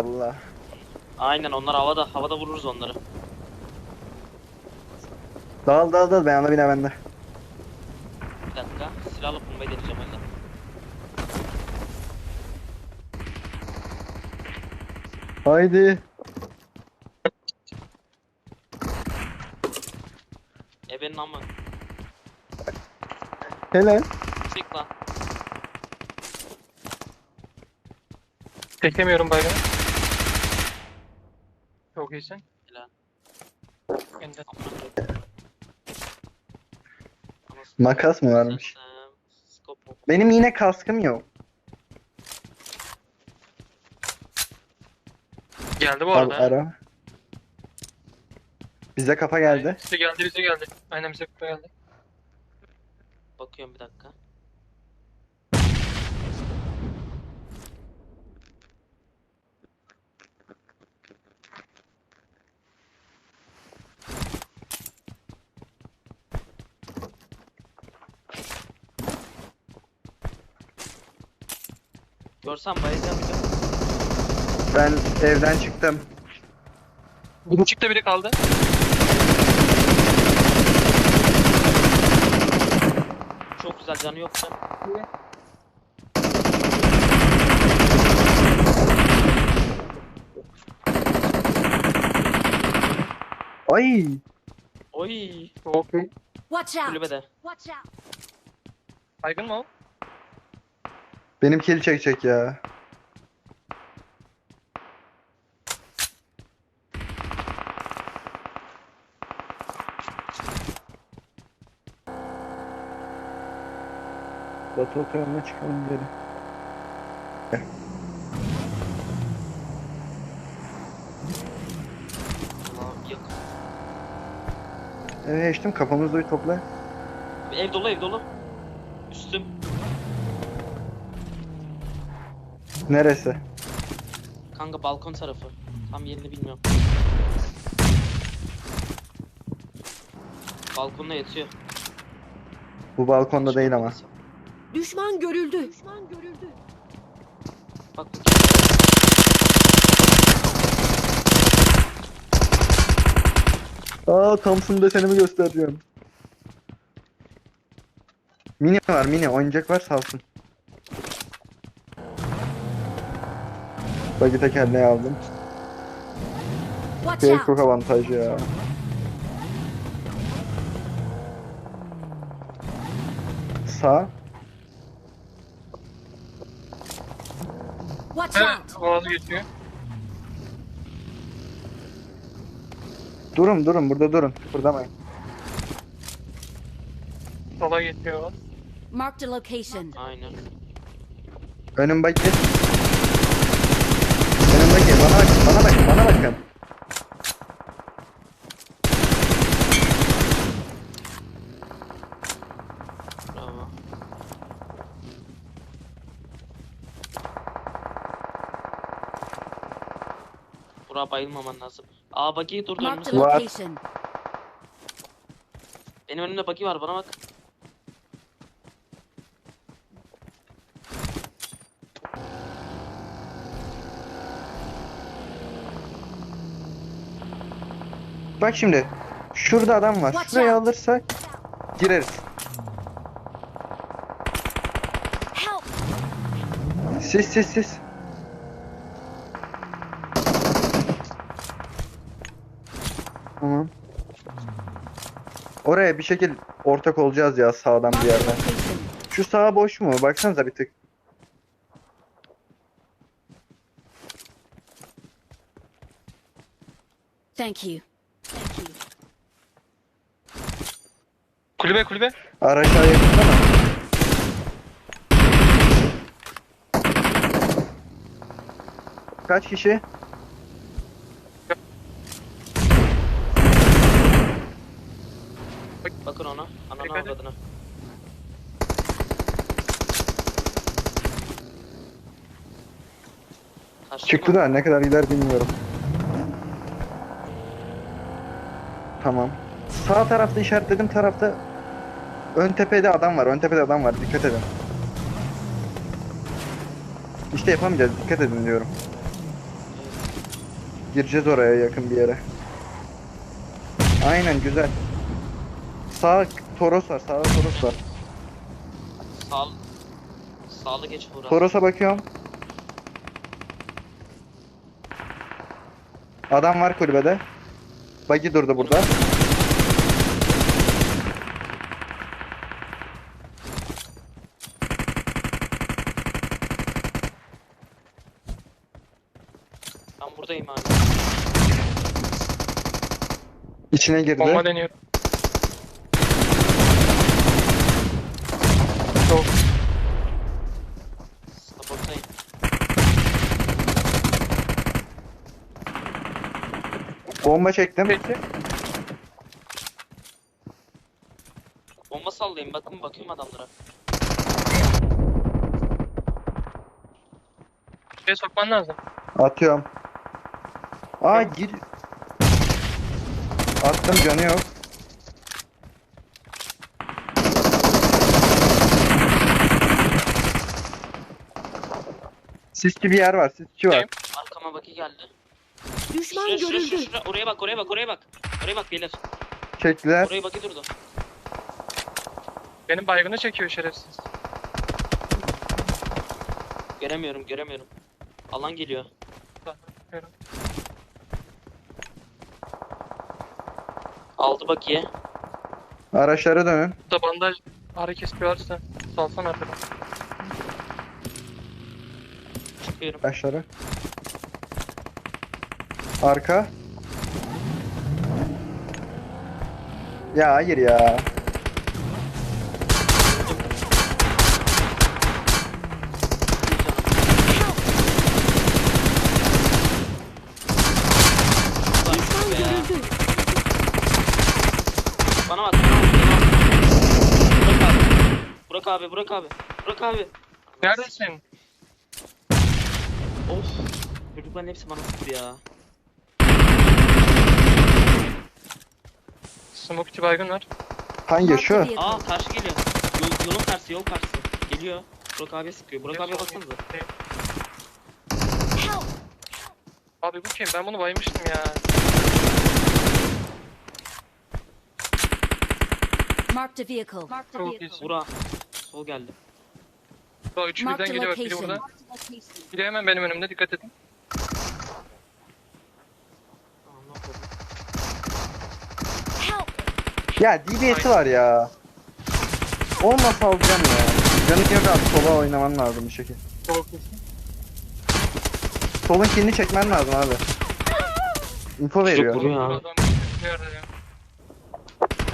Allah. Aynen onlar havada. Havada vururuz onları. Dal dal dal ben ana bina bende. Bir dakika. Silahla bombayı deneyeceğim öyle. Haydi. Ebenin ama. Helal. Sik lan. Çekemiyorum baygını. Çok iyisin. Helal. Makas mı varmış? Scope? Benim yine kaskım yok. Geldi bu Al arada. ara. Bize kafa geldi. Bize geldi bize geldi. Aynen bize kupa geldi. Bakıyorum bir dakika. Görsem bayılacağım bir de. Ben evden çıktım. Biri çıktı biri kaldı. Çok güzel canı yoktu. Ay. Oy Çok iyi. Watch out! kulübede. Watch out! Baygın mı o? Benim kill çekecek ya. Batı otoyoluna çıkalım geri. Allah yakın. Eve geçtim kafamızda bir topla. Ev dolu ev dolu. Üstüm. Neresi? Kanka balkon tarafı. Tam yerini bilmiyorum. Balkonda yatıyor. Bu balkonda değil ama. Düşman görüldü. Düşman görüldü. Bak. Aa Thompson desenimi göstereceğim. Mini var mini oyuncak var salsın. Bagi tekerleği aldım. Watch Bir out! çok avantajlı ya. Sağ. Watch out! Durun durun burada durun. Kıpırdamayın. Sola geçiyor. Marked a location. Aynen. Önüm bagi. Bana bakın bana bakın bana bakın. Bravo. Bura bayılmaman lazım. Aa buggy dur Marked a. Var. location. Benim önümde buggy var bana bak. Bak şimdi. Şurada adam var. Şurayı alırsak gireriz. Sis sis sis. Tamam. Oraya bir şekil ortak olacağız ya sağdan bir yerden. Şu sağ boş mu? Baksanıza bir tık. Thank you. Thank you. Kulübe kulübe. Araçlar yakında mı? Kaç kişi? Bakın ona. Ananı Dikkat et. avradına. Kaçtı mı? Çıktılar. Ne kadar gider bilmiyorum. Tamam. Sağ tarafta işaretledim tarafta ön tepede adam var. Ön tepede adam var. Dikkat edin. İşte yapamayacağız. Dikkat edin diyorum. Gireceğiz oraya yakın bir yere. Aynen güzel. Sağ Toros var. Sağda Toros var. Sağ Sağlı geç Buğra. Toros'a bakıyorum. Adam var kulübede. Buggy durdu burada. Ben buradayım hala. İçine girdi. Bomba deniyorum. Çok. Support'tayım. Bomba çektim. Peki. Bomba sallayayım bakın bakayım adamlara. Şuraya sokman lazım. Atıyorum. Aa gir. Attım canı yok. Sisli bir yer var. Sisçi var. Arkama baki geldi. Düşman Şuraya, şuraya, görüldü. şuraya, şuraya. Oraya bak oraya bak oraya bak. Oraya bak beyler. Çektiler. Oraya baki durdu. Benim baygını çekiyor şerefsiz. Göremiyorum göremiyorum. Alan geliyor. Bakıyorum. Aldı bakiye. Araçlara dönün. Burada bandaj kesici varsa salsana arkadan. Çıkıyorum. Araçlara. Arka. Ya hayır ya. Ulan Düşman be ya. görüldü. Bana bak. bana bak. Burak abi. Burak abi. Burak abi. Neredesin? Of. Çocukların hepsi bana sıktı ya. Smoke içi baygın var. Hangi şu? Aa karşı geliyor. Yol, yolun karşısı yol karşısı. Geliyor. Burak abi sıkıyor. Burak abiye baksanıza. Abi bu kim? Ben bunu baymıştım ya. Marked a vehicle. Marked a Çok vehicle. iyisin. Burak. Sol geldi. Bu üçü birden geliyor bak biri burada. Biri hemen benim önümde dikkat edin. Ya DBS'i var ya. Olmasa alacağım ya. Canım yok abi sola oynaman lazım bir şekilde. Çok iyisin. Solun kilini çekmen lazım abi. Info veriyor. vuruyor. Adam nerede ya?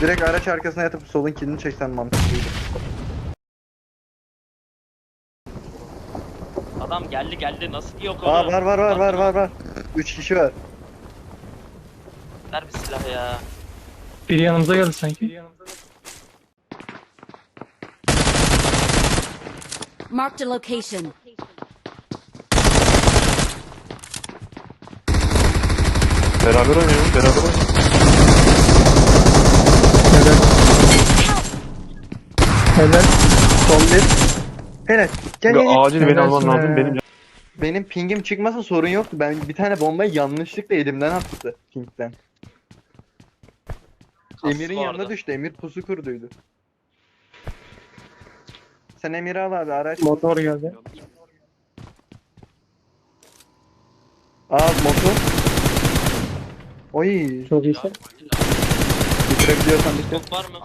Direkt araç arkasına yatıp solun kilini çeksen mantıklıydı. Adam geldi geldi. Nasıl yok Aa onu? var var var var var var. 3 kişi var. Ver bir silah ya. Biri yanımıza geldi sanki. Marked a location. Beraber oynayalım, beraber oynayalım. Helal. Son bir. Helal. Gel gel, gel. acil beni alman lazım. Benim Benim pingim çıkmasa sorun yoktu. Ben bir tane bombayı yanlışlıkla elimden attı pingden. Kas Emir'in yanına düştü. Emir pusu kurduydu. Sen Emir'i al abi araç. Motor geldi. Al motor. Oy. Çok iyisin. Bitirebiliyorsan bitir. Skop var mı?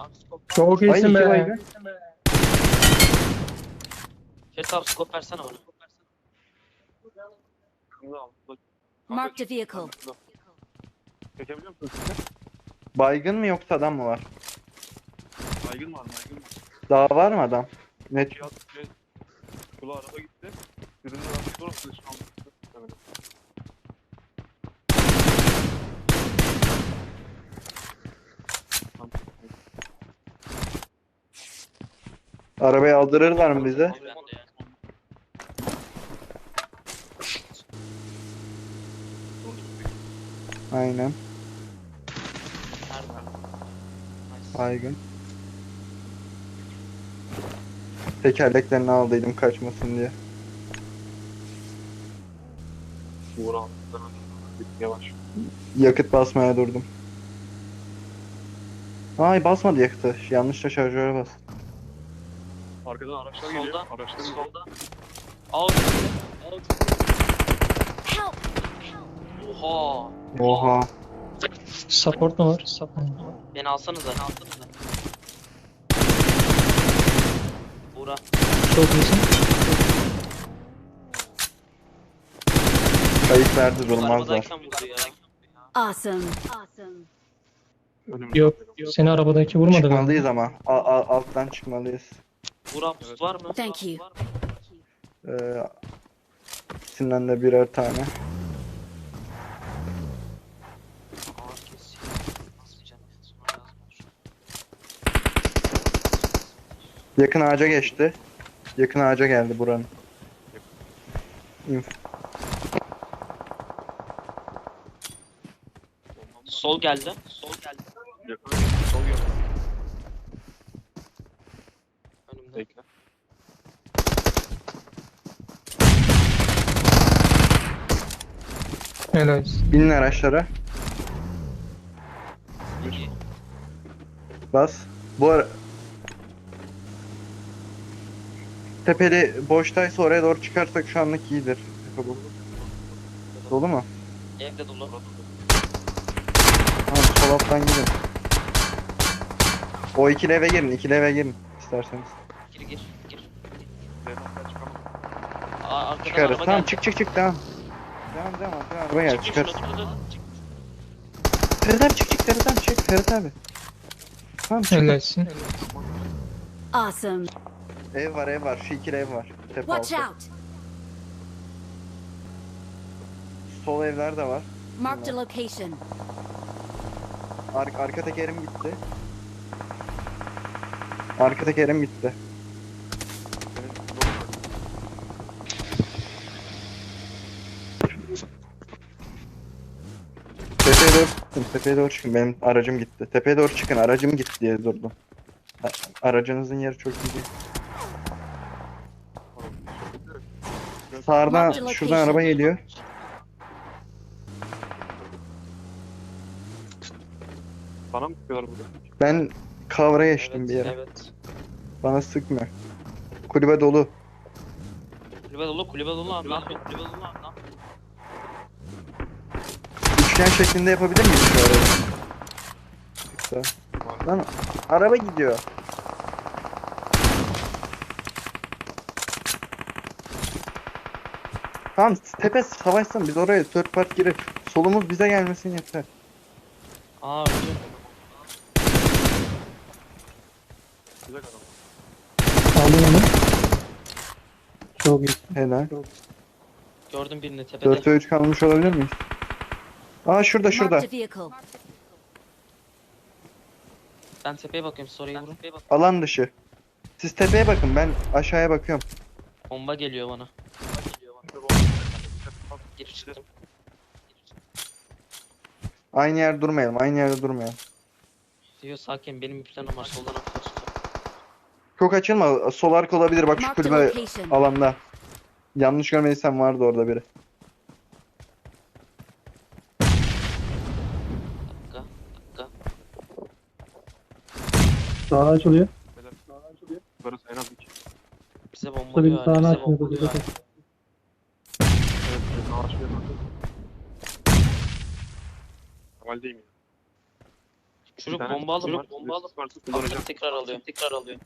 Çok Ay, iyisin iki be. baygın. Jet abi skop versene bana. Marked a vehicle. Baygın mı yoksa adam mı var? Baygın var, baygın var. Daha var mı adam? Net. Fiyat, şey, kula araba gitti. Ürünü aldım. Arabayı aldırırlar mı bize? Abi bende ya. Aynen. Baygın. Tekerleklerini aldıydım kaçmasın diye. Almışlar. Yavaş. Yakıt basmaya durdum. Ay basmadı yakıtı. Yanlışla şarjöre bas. Arkadan araçlar Solda. geliyor. Araçlar geliyor. Solda. Out. Oha. Oha. Support mu var? Support. Beni alsanıza. Beni alsanıza. Buğra. Çok iyisin. Kayıt verdi durmazlar. Arabadayken vurdu ya. Awesome. Awesome. Yok. Seni arabadaki vurmadı mı? Çıkmalıyız ama. A- a- alttan çıkmalıyız. Buğra boost var mı? Thank you. Var? Ee, ikisinden de birer tane. Aa, kes. Nasıl diyeceğim? Sonra yazma. Yakın ağaca geçti. Yakın ağaca geldi buranın. Inf- Sol geldi. Sol geldi. Yakın. Sol yakın. Önümde. Bekle. Helal. Binin araçlara. Bas. Bu ara... Tepeli boştaysa oraya doğru çıkarsak şu anlık iyidir. Dolu mu? Evde dolu. Tamam sol alttan gidin. O ikili eve girin, ikili eve girin isterseniz. Gir gir. Gir. Aa, arkadan Çıkarız. araba Tamam geldi. çık çık çık devam. Devam devam arkadan araba geldi Çık, çıkarız. şuna, dur, dur, dur. Çık. Ferit abi çık çık Ferit abi çık Ferit abi. Tamam çık. Helalsin. Awesome. Ev var ev var şu ikili ev var. Tepe Watch altı. out! Sol evler de var. Marked a location. Ar arka tekerim gitti. Arka tekerim gitti. Tepeye doğru çıkın, tepeye doğru çıkın. Benim aracım gitti. Tepeye doğru çıkın, aracım gitti diye durdum. Aracınızın yeri çok iyi Marked şuradan araba geliyor. Bana mı sıkıyorlar burada? Ben kavra geçtim Evet, bir yere. Evet. Bana sıkmıyor. Kulübe dolu. Kulübe dolu, kulübe dolu abi. Ne yapıyorsun? Kulübe dolu abi. Ne yapıyorsun? Üçgen şeklinde yapabilir miyiz şu arayı? Yoksa- Lan araba gidiyor. Tamam tepe savaşsın biz oraya third part girip solumuz bize gelmesin yeter. Aa öldü. Güzel adam. Aldın onu. Çok iyi. Helal. Gördüm birini tepede. 4'e 3 kalmış olabilir miyiz? Aa şurada şurada. Marked a vehicle. Ben tepeye bakıyorum. Soruyu vurun. Alan dışı. Siz tepeye bakın ben aşağıya bakıyorum. Bomba geliyor bana. Çıktım. Aynı yerde durmayalım aynı yerde durmayalım. Diyor sakin benim bir planım var. Soldan atıyorsun. Çok açılma sol arka olabilir bak şu Marked kulübe location. alanda. Yanlış görmediysem vardı orada biri. Dakika. Dakika. Sağa açılıyor. Barış en az iki. Bize Tabii bombalıyor. sağını Bize açmıyor. bombalıyor. Bir yandan. Normaldeyim ya. Çocuk Bir tane bomba alıp var, bomba alıp varsa kullanacağım. Tekrar alıyor. Tekrar alıyor.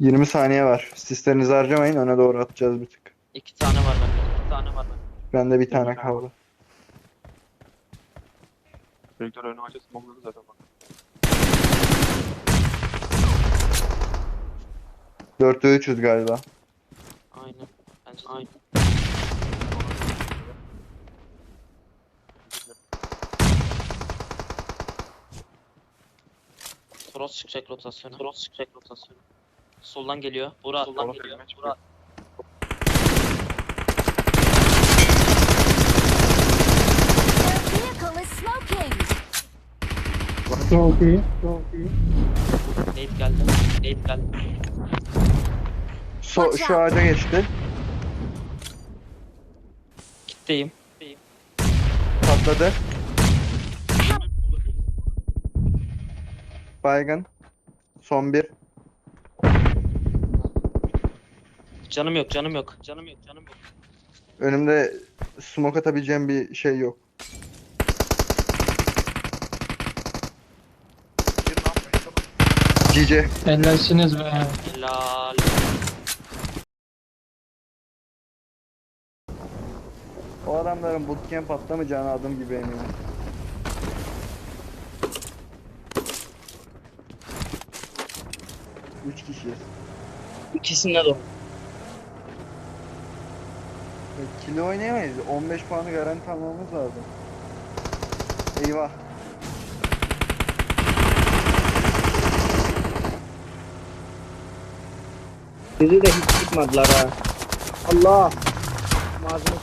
20 saniye var. Sislerinizi harcamayın öne doğru atacağız bir tık. İki tane var bende. İki tane var bende. Bende bir tane kaldı. Direktör önü ağaca smogladı zaten bak. 4'te 300 galiba. Aynen. Bence de. Aynen. Toros çıkacak rotasyona. Toros çıkacak rotasyona. Soldan geliyor. Burak soldan Toros geliyor. Burak. İs smoking. Çok iyi. Nate geldi. Nate geldi. So şu ağaca geçti. Üstteyim. Patladı. Baygın. Son bir. Canım yok, canım yok. Canım yok, canım yok. Önümde smoke atabileceğim bir şey yok. GG. Helalsiniz be. Helal. O adamların bootcamp atlamayacağını adım gibi eminim. Üç kişiyiz. İkisinde de E, Kili oynayamayız. 15 puanı garanti almamız lazım. Eyvah. Bizi de hiç çıkmadılar ha. Allah. Mazlum.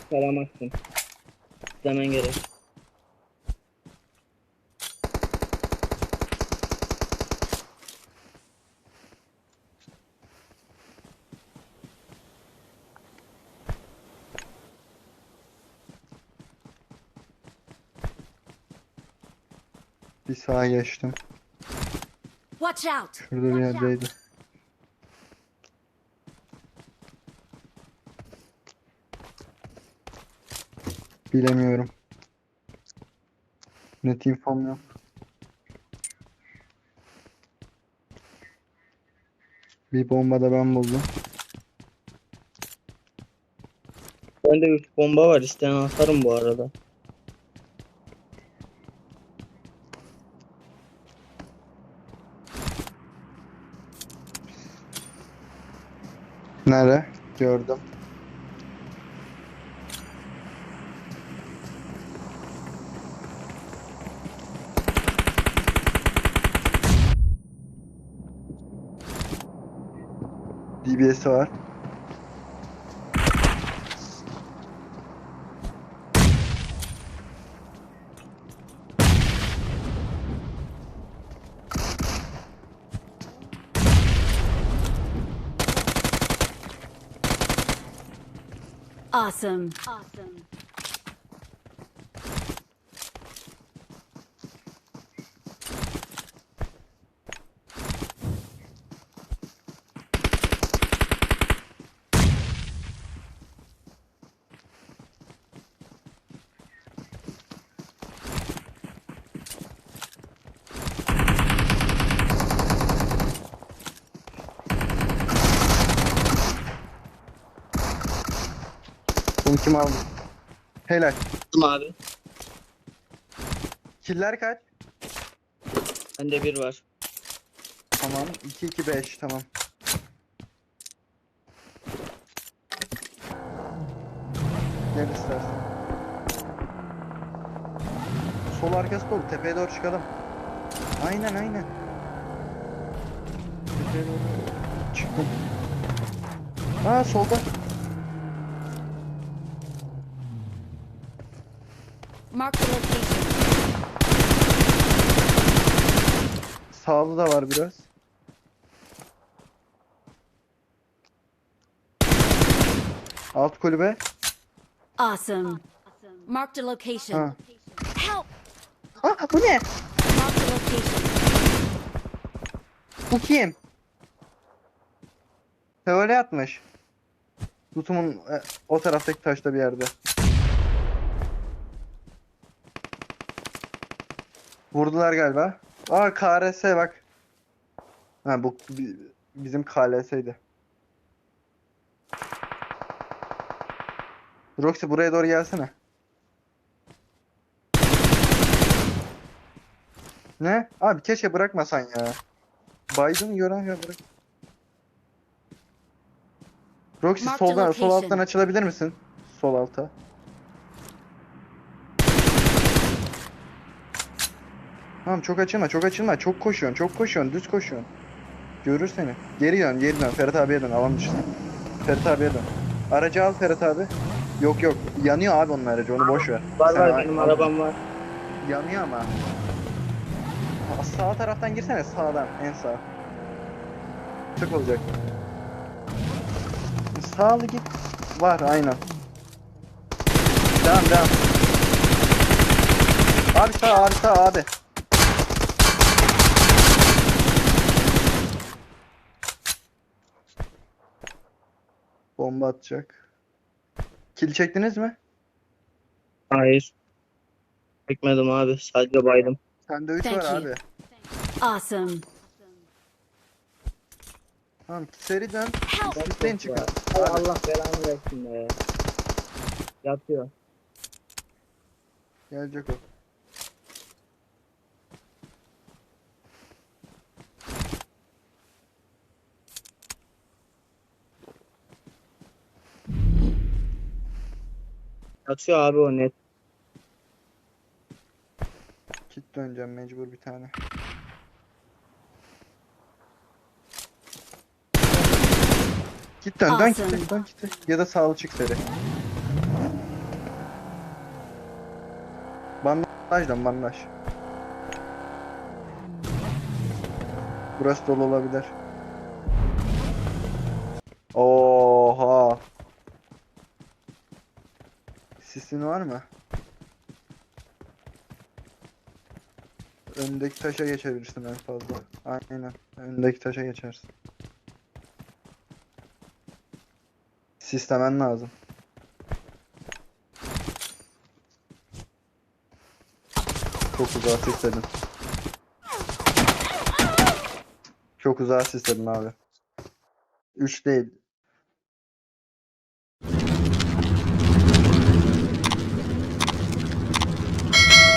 Help! Saramazsın. Demen gerek. Bir sağa geçtim. Watch out! Şurada bir yerdeydi. Bilemiyorum. Net infom yok. Bir bomba da ben buldum. Bende 3 bomba var isteyen atarım bu arada. Nere? Gördüm. DBS'i var. Awesome. Awesome. Kim aldı? Helal. abi. Killer kaç? Bende bir var. Tamam. 2 2 5 tamam. Gel istersen. Sol arkası dolu. Tepeye doğru çıkalım. Aynen aynen. Tepeye doğru çıktım. Aa solda. Mark the location. Sağlı da var biraz. Alt kulübe. Awesome. Mark the location. Ha. Help! Aa bu ne? Mark the location. Bu kim? Fevale atmış. Tutumun e, o taraftaki taşta bir yerde. Vurdular galiba. Aa KRS bak. Ha bu bi- bizim KLS'ydi. Roxy buraya doğru gelsene. Ne? Abi keşke bırakmasan ya. Biden gören ya bırak. Roxy Mark the soldan sol location. alttan açılabilir misin? Sol alta. Tamam çok açılma çok açılma çok koşuyorsun çok koşuyorsun düz koşuyorsun. Görür seni. Geri dön, geri dön. Ferhat abiye dön. Alan dışına. Ferhat abiye dön. Aracı al Ferhat abi. Yok yok. Yanıyor abi onun aracı. Onu boş ver. Var Sen var benim al. arabam var. Yanıyor ama. Sağ taraftan girsene. Sağdan. En sağ. Tık olacak. Sağlı git. Var aynen. Devam devam. Abi sağ abi sağ abi. Bomba atacak. Kill çektiniz mi? Hayır. Çekmedim abi. Sadece baydım. Sende 3 Thank var you. abi. Awesome. Tamam seri dön. Help! Üstten çıkın. Ay Allah belanı versin be. Yatıyor. Gelecek o. Yatıyor abi o net. Kit döneceğim mecbur bir tane. Git dön dön git dön git. Ya da sağlı çık seri. Bandaj dön bandaj. Burası dolu olabilir. Oha. Sisin var mı? Öndeki taşa geçebilirsin en fazla. Aynen. Öndeki taşa geçersin. Sistemen lazım. Çok uzağa sisledin. Çok uzağa sisledin abi. 3 değil.